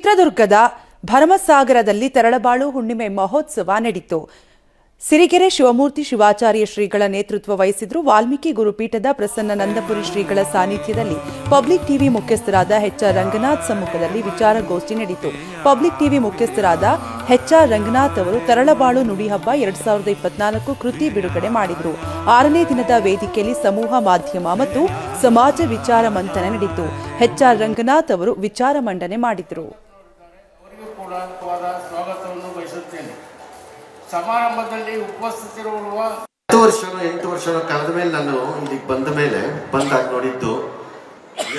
ಚಿತ್ರದುರ್ಗದ ಭರಮಸಾಗರದಲ್ಲಿ ತರಳಬಾಳು ಹುಣ್ಣಿಮೆ ಮಹೋತ್ಸವ ನಡೆಯಿತು ಸಿರಿಗೆರೆ ಶಿವಮೂರ್ತಿ ಶಿವಾಚಾರ್ಯ ಶ್ರೀಗಳ ನೇತೃತ್ವ ವಹಿಸಿದ್ರು ವಾಲ್ಮೀಕಿ ಗುರುಪೀಠದ ಪ್ರಸನ್ನ ನಂದಪುರಿ ಶ್ರೀಗಳ ಸಾನ್ನಿಧ್ಯದಲ್ಲಿ. ಪಬ್ಲಿಕ್ ಟಿವಿ ಮುಖ್ಯಸ್ಥರಾದ ಎಚ್ಆರ್ ರಂಗನಾಥ್ ಸಮ್ಮುಖದಲ್ಲಿ ವಿಚಾರಗೋಷ್ಠಿ ನಡೆಯಿತು ಪಬ್ಲಿಕ್ ಟಿವಿ ಮುಖ್ಯಸ್ಥರಾದ ಎಚ್ಆರ್ ರಂಗನಾಥ್ ಅವರು ತರಳಬಾಳು ನುಡಿಹಬ್ಬ ಎರಡ್ ಸಾವಿರದ ಇಪ್ಪತ್ನಾಲ್ಕು ಕೃತಿ ಬಿಡುಗಡೆ ಮಾಡಿದರು. ಆರನೇ ದಿನದ ವೇದಿಕೆಯಲ್ಲಿ ಸಮೂಹ ಮಾಧ್ಯಮ ಮತ್ತು ಸಮಾಜ ವಿಚಾರ ಮಂಥನ ನಡೆಯಿತು ಎಚ್ಆರ್ ರಂಗನಾಥ್ ಅವರು ವಿಚಾರ ಮಂಡನೆ ಮಾಡಿದರು. ಸಮಾರಂಭದಲ್ಲಿ ಉಪಸ್ಥಿತರಿರುವ ಹತ್ತು ವರ್ಷನೋ ಎಂಟು ವರ್ಷನೋ ಕಳೆದ ಮೇಲೆ ನಾನು ಇಲ್ಲಿಗೆ ಬಂದ ಮೇಲೆ ಬಂದಾಗ ನೋಡಿದ್ದು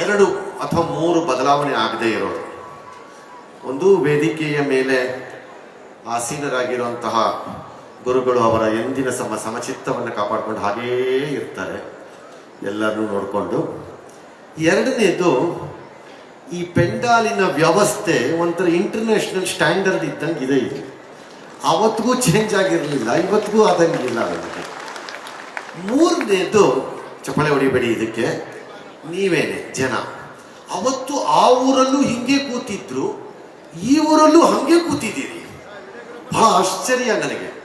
ಎರಡು ಅಥವಾ ಮೂರು ಬದಲಾವಣೆ ಆಗದೆ ಇರೋದು. ಒಂದು ವೇದಿಕೆಯ ಮೇಲೆ ಆಸೀನರಾಗಿರುವಂತಹ ಗುರುಗಳು ಅವರ ಎಂದಿನ ಸಮ ಸಮಚಿತ್ತವನ್ನು ಕಾಪಾಡಿಕೊಂಡು ಹಾಗೇ ಇರ್ತಾರೆ. ಎಲ್ಲರನ್ನೂ ನೋಡಿಕೊಂಡು. ಎರಡನೇದು, ಈ ಪೆಂಡಾಲಿನ ವ್ಯವಸ್ಥೆ ಒಂಥರ ಇಂಟರ್ನ್ಯಾಷನಲ್ ಸ್ಟ್ಯಾಂಡರ್ಡ್ ಇದ್ದಂಗೆ ಇದೆ ಇಲ್ಲಿ. ಅವತ್ತಿಗೂ ಚೇಂಜ್ ಆಗಿರಲಿಲ್ಲ, ಇವತ್ತಿಗೂ ಆದಂಗಿಲ್ಲ ಅದಕ್ಕೆ ಮೂರನೇದು, ಚಪ್ಪಳೆ ಹೊಡಿಬೇಡಿ ಇದಕ್ಕೆ. ನೀವೇನೆ, ಜನ. ಅವತ್ತು ಆ ಊರಲ್ಲೂ ಹಿಂಗೆ ಕೂತಿದ್ರು, ಈ ಊರಲ್ಲೂ ಹಂಗೆ ಕೂತಿದ್ದೀರಿ. ಬಹಳ ಆಶ್ಚರ್ಯ ನನಗೆ.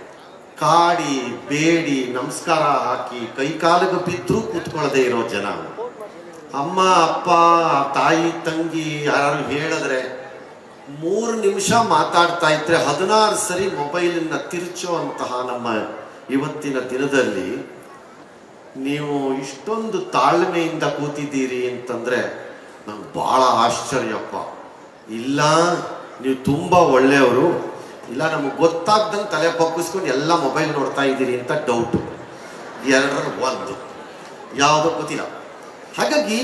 ಕಾಡಿ, ಬೇಡಿ, ನಮಸ್ಕಾರ ಹಾಕಿ, ಕೈ ಕಾಲಿಗೆ ಬಿದ್ದರೂ ಕೂತ್ಕೊಳ್ಳದೆ ಇರೋ ಜನ. ಅಮ್ಮ, ಅಪ್ಪ, ತಾಯಿ, ತಂಗಿ ಯಾರು ಹೇಳಿದ್ರೆ ಮೂರು ನಿಮಿಷ ಮಾತಾಡ್ತಾ ಇದ್ರೆ ಹದಿನಾರು ಸರಿ ಮೊಬೈಲನ್ನ ತಿರುಚುವಂತಹ ನಮ್ಮ ಇವತ್ತಿನ ದಿನದಲ್ಲಿ ನೀವು ಇಷ್ಟೊಂದು ತಾಳ್ಮೆಯಿಂದ ಕೂತಿದ್ದೀರಿ ಅಂತಂದ್ರೆ ನಂಗೆ ಬಹಳ ಆಶ್ಚರ್ಯಪ್ಪ ಇಲ್ಲ, ನೀವು ತುಂಬಾ ಒಳ್ಳೆಯವರು. ಇಲ್ಲ, ನಮಗೆ ಗೊತ್ತಾಗ್ದಂಗೆ ತಲೆ ಪಕ್ಕಿಸ್ಕೊಂಡು ಎಲ್ಲ ಮೊಬೈಲ್ ನೋಡ್ತಾ ಇದ್ದೀರಿ ಅಂತ ಡೌಟು ಎರಡರ ಒಂದು. ಯಾವುದೋ ಗೊತ್ತಿಲ್ಲ. ಹಾಗಾಗಿ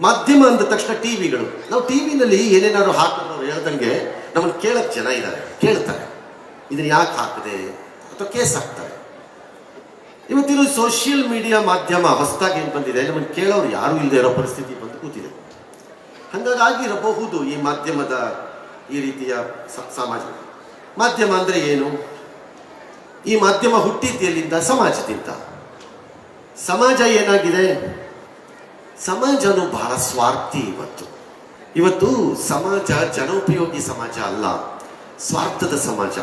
ಮಾಧ್ಯಮ ಅಂದ ತಕ್ಷಣ ಟಿವಿಗಳು. ನಾವು ಟಿವಿನಲ್ಲಿ ಏನೇನಾದ್ರು ಹಾಕಿದ್ರು ಹೇಳ್ದಂಗೆ ನಮ್ಮನ್ನು ಕೇಳಕ್ಕೆ ಜನ ಇದ್ದಾರೆ ಕೇಳ್ತಾರೆ. ಇದನ್ನ ಯಾಕೆ ಹಾಕಿದೆ? ಅಥವಾ ಕೇಸ್ ಹಾಕ್ತಾರೆ. ಇವತ್ತಿನ ಸೋಷಿಯಲ್ ಮೀಡಿಯಾ ಮಾಧ್ಯಮ ಹೊಸದಾಗಿ ಏನು ಬಂದಿದೆ? ನಮ್ಮನ್ನು ಕೇಳೋರು ಯಾರೂ ಇಲ್ಲದೆ ಇರೋ ಪರಿಸ್ಥಿತಿ ಬಂದು ಕೂತಿದೆ. ಹಂಗಾಗಾಗಿರಬಹುದು ಈ ಮಾಧ್ಯಮದ ಈ ರೀತಿಯ ಸಾಮಾಜಿಕ ಸಮಾಜ. ಮಾಧ್ಯಮ ಅಂದರೆ ಏನು? ಈ ಮಾಧ್ಯಮ ಹುಟ್ಟಿದ್ದೆಲ್ಲಿಂದ ಸಮಾಜದಿಂದ. ಸಮಾಜ ಏನಾಗಿದೆ? ಸಮಾಜನು ಬಹಳ ಸ್ವಾರ್ಥಿ ಇವತ್ತು. ಇವತ್ತು ಸಮಾಜ ಜನೋಪಯೋಗಿ ಸಮಾಜ ಅಲ್ಲ ಸ್ವಾರ್ಥದ ಸಮಾಜ.